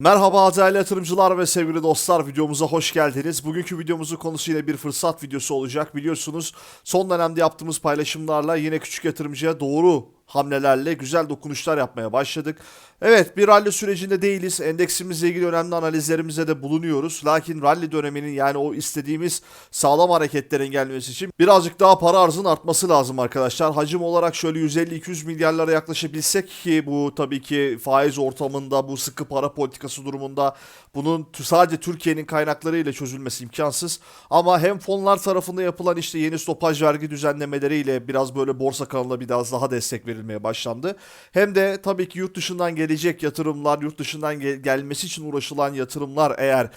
Merhaba değerli yatırımcılar ve sevgili dostlar videomuza hoş geldiniz. Bugünkü videomuzun konusu yine bir fırsat videosu olacak. Biliyorsunuz son dönemde yaptığımız paylaşımlarla yine küçük yatırımcıya doğru hamlelerle güzel dokunuşlar yapmaya başladık. Evet bir rally sürecinde değiliz. Endeksimizle ilgili önemli analizlerimize de bulunuyoruz. Lakin rally döneminin yani o istediğimiz sağlam hareketlerin gelmesi için birazcık daha para arzının artması lazım arkadaşlar. Hacim olarak şöyle 150-200 milyarlara yaklaşabilsek ki bu tabii ki faiz ortamında bu sıkı para politikası durumunda bunun sadece Türkiye'nin kaynaklarıyla çözülmesi imkansız. Ama hem fonlar tarafında yapılan işte yeni stopaj vergi düzenlemeleriyle biraz böyle borsa kanalına biraz daha destek verilmeye başlandı. Hem de tabii ki yurt dışından gelecek yatırımlar, yurt dışından gel- gelmesi için uğraşılan yatırımlar eğer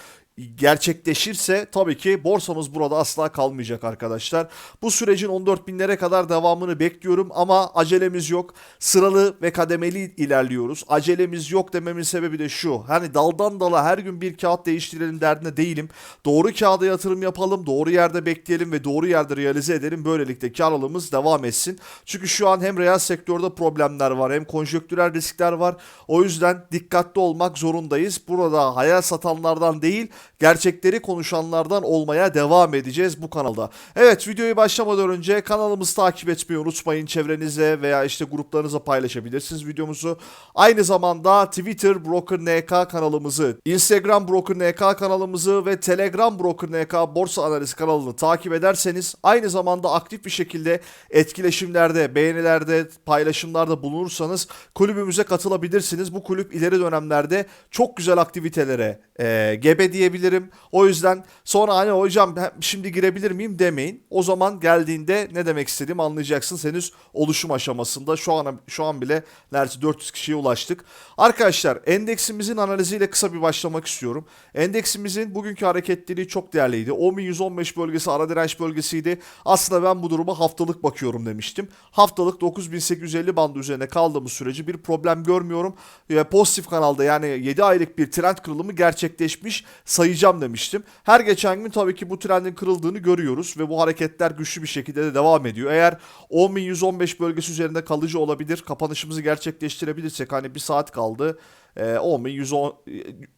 gerçekleşirse tabii ki borsamız burada asla kalmayacak arkadaşlar. Bu sürecin 14 binlere kadar devamını bekliyorum ama acelemiz yok. Sıralı ve kademeli ilerliyoruz. Acelemiz yok dememin sebebi de şu. Hani daldan dala her gün bir kağıt değiştirelim derdinde değilim. Doğru kağıda yatırım yapalım, doğru yerde bekleyelim ve doğru yerde realize edelim. Böylelikle karlılığımız devam etsin. Çünkü şu an hem reel sektörde problemler var hem konjonktürel riskler var. O yüzden dikkatli olmak zorundayız. Burada hayal satanlardan değil, gerçekleri konuşanlardan olmaya devam edeceğiz bu kanalda. Evet videoyu başlamadan önce kanalımızı takip etmeyi unutmayın. Çevrenize veya işte gruplarınıza paylaşabilirsiniz videomuzu. Aynı zamanda Twitter Broker NK kanalımızı, Instagram Broker NK kanalımızı ve Telegram Broker NK borsa analizi kanalını takip ederseniz aynı zamanda aktif bir şekilde etkileşimlerde, beğenilerde, paylaşımlarda bulunursanız kulübümüze katılabilirsiniz. Bu kulüp ileri dönemlerde çok güzel aktivitelere e, gebe diyebilirim. O yüzden sonra hani hocam şimdi girebilir miyim demeyin. O zaman geldiğinde ne demek istediğimi anlayacaksınız. Henüz oluşum aşamasında şu an şu an bile neredeyse 400 kişiye ulaştık. Arkadaşlar endeksimizin analiziyle kısa bir başlamak istiyorum. Endeksimizin bugünkü hareketliliği çok değerliydi. 10.115 bölgesi ara direnç bölgesiydi. Aslında ben bu duruma haftalık bakıyorum demiştim. Haftalık 9850 bandı üzerine kaldığımız sürece bir problem görmüyorum. E, pozitif kanalda yani 7 aylık bir trend kırılımı gerçekleşmiş sayacağım demiştim. Her geçen gün tabii ki bu trendin kırıldığını görüyoruz ve bu hareketler güçlü bir şekilde de devam ediyor. Eğer 10.115 bölgesi üzerinde kalıcı olabilir, kapanışımızı gerçekleştirebilirsek hani bir saat kaldı. E, 10.110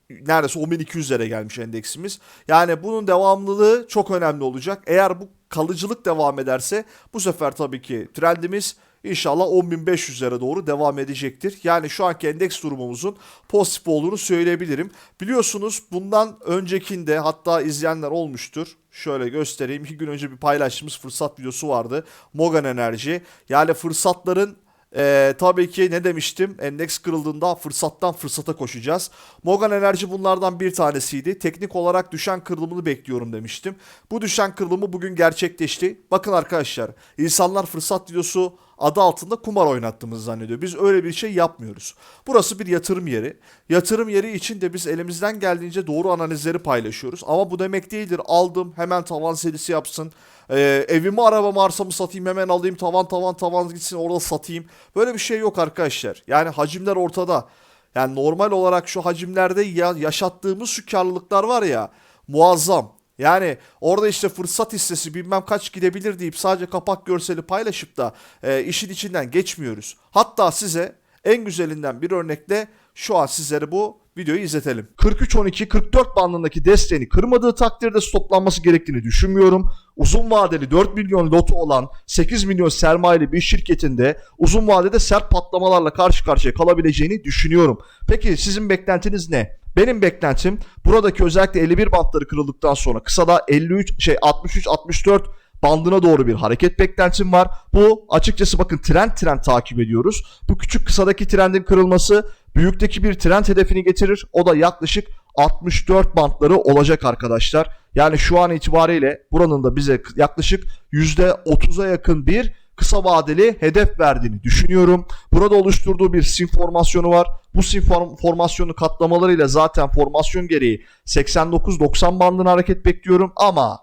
neredeyse 10.200'lere gelmiş endeksimiz. Yani bunun devamlılığı çok önemli olacak. Eğer bu kalıcılık devam ederse bu sefer tabii ki trendimiz İnşallah 10.500'lere doğru devam edecektir. Yani şu anki endeks durumumuzun pozitif olduğunu söyleyebilirim. Biliyorsunuz bundan öncekinde hatta izleyenler olmuştur. Şöyle göstereyim. İki gün önce bir paylaştığımız fırsat videosu vardı. Mogan Enerji. Yani fırsatların ee, tabii ki ne demiştim? Endeks kırıldığında fırsattan fırsata koşacağız. Morgan Enerji bunlardan bir tanesiydi. Teknik olarak düşen kırılımını bekliyorum demiştim. Bu düşen kırılımı bugün gerçekleşti. Bakın arkadaşlar insanlar fırsat videosu adı altında kumar oynattığımızı zannediyor. Biz öyle bir şey yapmıyoruz. Burası bir yatırım yeri. Yatırım yeri için de biz elimizden geldiğince doğru analizleri paylaşıyoruz. Ama bu demek değildir. Aldım hemen tavan serisi yapsın. Ee, evimi arabamı arsamı satayım hemen alayım tavan tavan tavan gitsin orada satayım. Böyle bir şey yok arkadaşlar. Yani hacimler ortada. Yani normal olarak şu hacimlerde ya, yaşattığımız şu karlılıklar var ya muazzam. Yani orada işte fırsat hissesi bilmem kaç gidebilir deyip sadece kapak görseli paylaşıp da e, işin içinden geçmiyoruz. Hatta size en güzelinden bir örnekle şu an sizlere bu videoyu izletelim. 43-12-44 bandındaki desteğini kırmadığı takdirde stoplanması gerektiğini düşünmüyorum. Uzun vadeli 4 milyon lotu olan 8 milyon sermayeli bir şirketinde uzun vadede sert patlamalarla karşı karşıya kalabileceğini düşünüyorum. Peki sizin beklentiniz ne? Benim beklentim buradaki özellikle 51 bantları kırıldıktan sonra kısada 53 şey 63 64 bandına doğru bir hareket beklentim var. Bu açıkçası bakın trend trend takip ediyoruz. Bu küçük kısadaki trendin kırılması büyükteki bir trend hedefini getirir. O da yaklaşık 64 bantları olacak arkadaşlar. Yani şu an itibariyle buranın da bize yaklaşık %30'a yakın bir kısa vadeli hedef verdiğini düşünüyorum. Burada oluşturduğu bir sim formasyonu var. Bu sim form- formasyonu katlamalarıyla zaten formasyon gereği 89-90 bandına hareket bekliyorum ama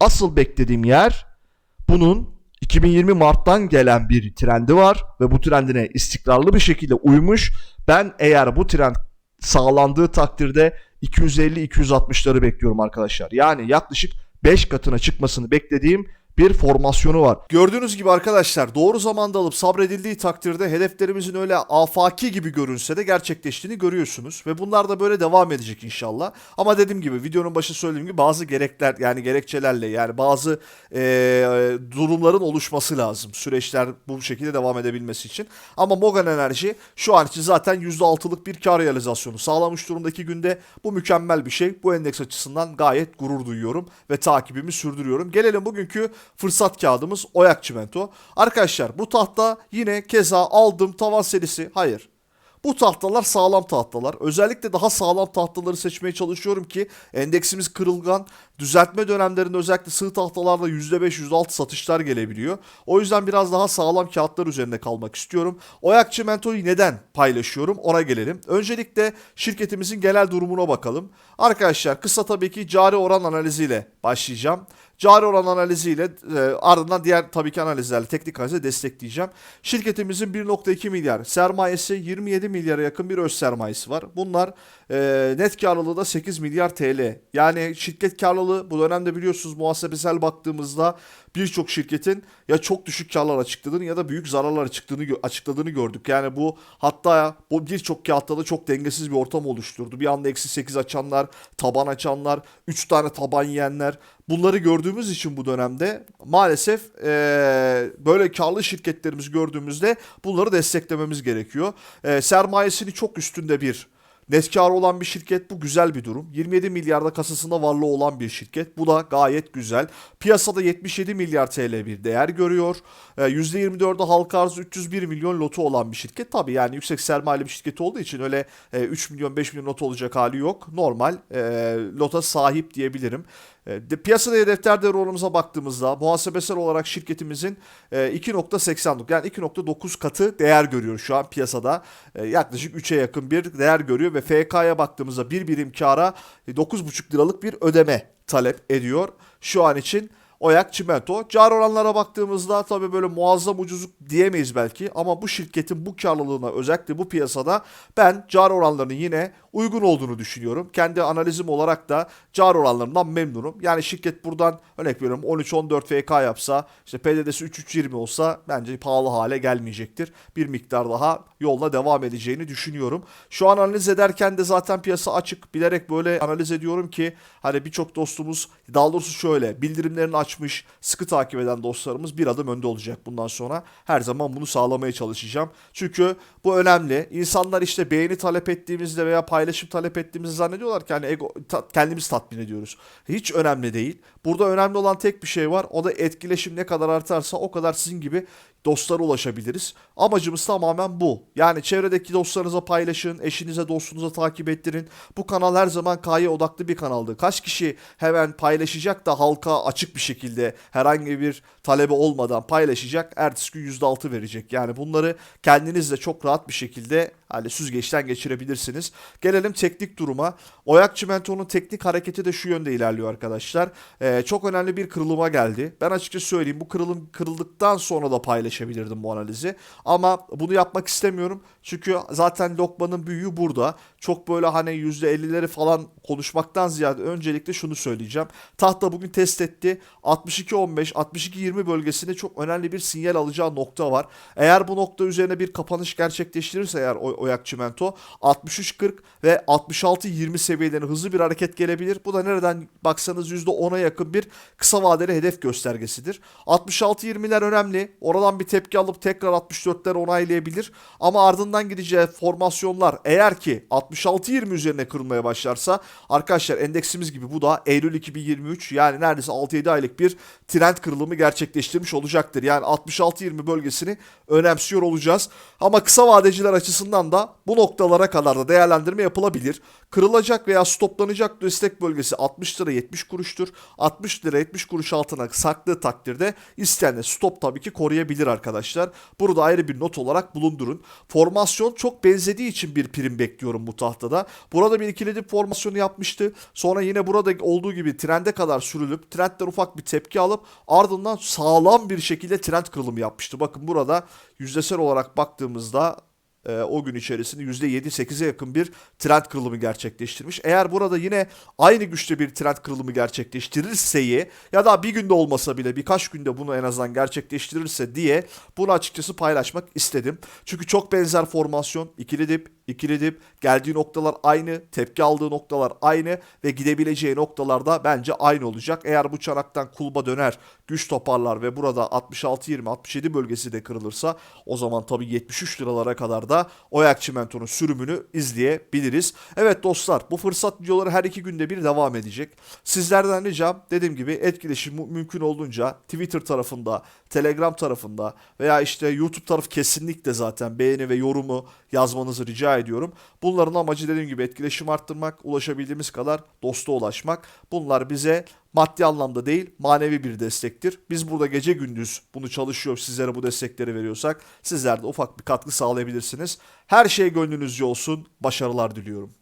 asıl beklediğim yer bunun 2020 Mart'tan gelen bir trendi var ve bu trendine istikrarlı bir şekilde uymuş. Ben eğer bu trend sağlandığı takdirde 250-260'ları bekliyorum arkadaşlar. Yani yaklaşık 5 katına çıkmasını beklediğim bir formasyonu var. Gördüğünüz gibi arkadaşlar doğru zamanda alıp sabredildiği takdirde hedeflerimizin öyle afaki gibi görünse de gerçekleştiğini görüyorsunuz. Ve bunlar da böyle devam edecek inşallah. Ama dediğim gibi videonun başı söylediğim gibi bazı gerekler yani gerekçelerle yani bazı eee, durumların oluşması lazım. Süreçler bu şekilde devam edebilmesi için. Ama Mogan Enerji şu an için zaten %6'lık bir kar realizasyonu sağlamış durumdaki günde. Bu mükemmel bir şey. Bu endeks açısından gayet gurur duyuyorum ve takibimi sürdürüyorum. Gelelim bugünkü fırsat kağıdımız Oyak Çimento. Arkadaşlar bu tahta yine keza aldım tavan serisi. Hayır. Bu tahtalar sağlam tahtalar. Özellikle daha sağlam tahtaları seçmeye çalışıyorum ki endeksimiz kırılgan. Düzeltme dönemlerinde özellikle sığ tahtalarda %5 %6 satışlar gelebiliyor. O yüzden biraz daha sağlam kağıtlar üzerinde kalmak istiyorum. Oyak Çimento'yu neden paylaşıyorum ona gelelim. Öncelikle şirketimizin genel durumuna bakalım. Arkadaşlar kısa tabii ki cari oran analiziyle başlayacağım. Cari oran analiziyle e, ardından diğer tabii ki analizlerle teknik analizle destekleyeceğim. Şirketimizin 1.2 milyar sermayesi 27 milyara yakın bir öz sermayesi var. Bunlar e, net karlılığı da 8 milyar TL. Yani şirket karlılığı bu dönemde biliyorsunuz muhasebesel baktığımızda birçok şirketin ya çok düşük karlar açıkladığını ya da büyük zararlar çıktığını gö- açıkladığını gördük. Yani bu hatta bu birçok kağıtta da çok dengesiz bir ortam oluşturdu. Bir anda eksi 8 açanlar, taban açanlar, 3 tane taban yiyenler. Bunları gördüğümüz için bu dönemde maalesef eee, böyle karlı şirketlerimizi gördüğümüzde bunları desteklememiz gerekiyor. Eee, sermayesini çok üstünde bir Net olan bir şirket bu güzel bir durum. 27 milyarda kasasında varlığı olan bir şirket. Bu da gayet güzel. Piyasada 77 milyar TL bir değer görüyor. Ee, %24'de halka arzı 301 milyon lotu olan bir şirket. Tabii yani yüksek sermayeli bir şirket olduğu için öyle e, 3 milyon 5 milyon lot olacak hali yok. Normal e, lota sahip diyebilirim. E, de, piyasada defter değer oranımıza baktığımızda muhasebesel olarak şirketimizin e, 2.89 yani 2.9 katı değer görüyor şu an piyasada. E, yaklaşık 3'e yakın bir değer görüyor ve FK'ya baktığımızda bir birim kara e, 9.5 liralık bir ödeme talep ediyor şu an için. Oyak Çimento. Car oranlara baktığımızda tabii böyle muazzam ucuzluk diyemeyiz belki ama bu şirketin bu karlılığına özellikle bu piyasada ben car oranlarının yine uygun olduğunu düşünüyorum. Kendi analizim olarak da car oranlarından memnunum. Yani şirket buradan örnek veriyorum 13-14 FK yapsa işte PDD'si 3-3-20 olsa bence pahalı hale gelmeyecektir. Bir miktar daha yoluna devam edeceğini düşünüyorum. Şu an analiz ederken de zaten piyasa açık. Bilerek böyle analiz ediyorum ki hani birçok dostumuz daha doğrusu şöyle bildirimlerini açmış sıkı takip eden dostlarımız bir adım önde olacak bundan sonra. Her zaman bunu sağlamaya çalışacağım. Çünkü bu önemli. İnsanlar işte beğeni talep ettiğimizde veya paylaşım talep ettiğimizde zannediyorlar ki hani ego, ta- kendimiz tatmin ediyoruz. Hiç önemli değil. Burada önemli olan tek bir şey var. O da etkileşim ne kadar artarsa o kadar sizin gibi dostlara ulaşabiliriz. Amacımız tamamen bu. Yani çevredeki dostlarınıza paylaşın, eşinize, dostunuza takip ettirin. Bu kanal her zaman K'ya odaklı bir kanaldı. Kaç kişi hemen paylaşacak da halka açık bir şekilde herhangi bir talebe olmadan paylaşacak. Ertesi gün %6 verecek. Yani bunları kendiniz de çok rahat bir şekilde hani süzgeçten geçirebilirsiniz. Gelelim teknik duruma. Oyak Çimento'nun teknik hareketi de şu yönde ilerliyor arkadaşlar. Ee, çok önemli bir kırılıma geldi. Ben açıkça söyleyeyim bu kırılım kırıldıktan sonra da paylaşabilirdim bu analizi. Ama bunu yapmak istemiyorum. Çünkü zaten lokmanın büyüğü burada. Çok böyle hani %50'leri falan konuşmaktan ziyade öncelikle şunu söyleyeceğim. Tahta bugün test etti. 62-15, 62-20 bölgesinde çok önemli bir sinyal alacağı nokta var. Eğer bu nokta üzerine bir kapanış gerçekleştirirse eğer Oyak Çimento 63-40 ve 66-20 seviyelerine hızlı bir hareket gelebilir. Bu da nereden baksanız %10'a yakın bir kısa vadeli hedef göstergesidir. 66-20'ler önemli. Oradan bir tepki alıp tekrar 64'ler onaylayabilir. Ama ardından gideceği formasyonlar eğer ki 66-20 üzerine kırılmaya başlarsa arkadaşlar endeksimiz gibi bu da Eylül 2023 yani neredeyse 6-7 aylık bir trend kırılımı gerçekleştirmiş olacaktır. Yani 66-20 bölgesini önemsiyor olacağız. Ama kısa vadeciler açısından da bu noktalara kadar da değerlendirme yapılabilir. Kırılacak veya stoplanacak destek bölgesi 60 lira 70 kuruştur. 60 lira 70 kuruş altına saklı takdirde isteyen stop tabii ki koruyabilir arkadaşlar. Burada ayrı bir not olarak bulundurun. Formasyon çok benzediği için bir prim bekliyorum bu tahtada. Burada bir ikili formasyonu yapmıştı. Sonra yine burada olduğu gibi trende kadar sürülüp trendden ufak bir tepki alıp ardından sağlam bir şekilde trend kırılımı yapmıştı. Bakın burada yüzdesel olarak baktığımızda e, o gün içerisinde %7-8'e yakın bir trend kırılımı gerçekleştirmiş. Eğer burada yine aynı güçte bir trend kırılımı gerçekleştirirse ya da bir günde olmasa bile birkaç günde bunu en azından gerçekleştirirse diye bunu açıkçası paylaşmak istedim. Çünkü çok benzer formasyon ikili dip, ikili dip geldiği noktalar aynı, tepki aldığı noktalar aynı ve gidebileceği noktalar da bence aynı olacak. Eğer bu çanaktan kulba döner, güç toparlar ve burada 66-20-67 bölgesi de kırılırsa o zaman tabii 73 liralara kadar da Oyak Çimento'nun sürümünü izleyebiliriz. Evet dostlar bu fırsat videoları her iki günde bir devam edecek. Sizlerden ricam dediğim gibi etkileşim mü- mümkün olduğunca Twitter tarafında, Telegram tarafında veya işte YouTube tarafı kesinlikle zaten beğeni ve yorumu yazmanızı ediyorum. Bunların amacı dediğim gibi etkileşim arttırmak, ulaşabildiğimiz kadar dosta ulaşmak. Bunlar bize maddi anlamda değil manevi bir destektir. Biz burada gece gündüz bunu çalışıyor sizlere bu destekleri veriyorsak sizler de ufak bir katkı sağlayabilirsiniz. Her şey gönlünüzce olsun. Başarılar diliyorum.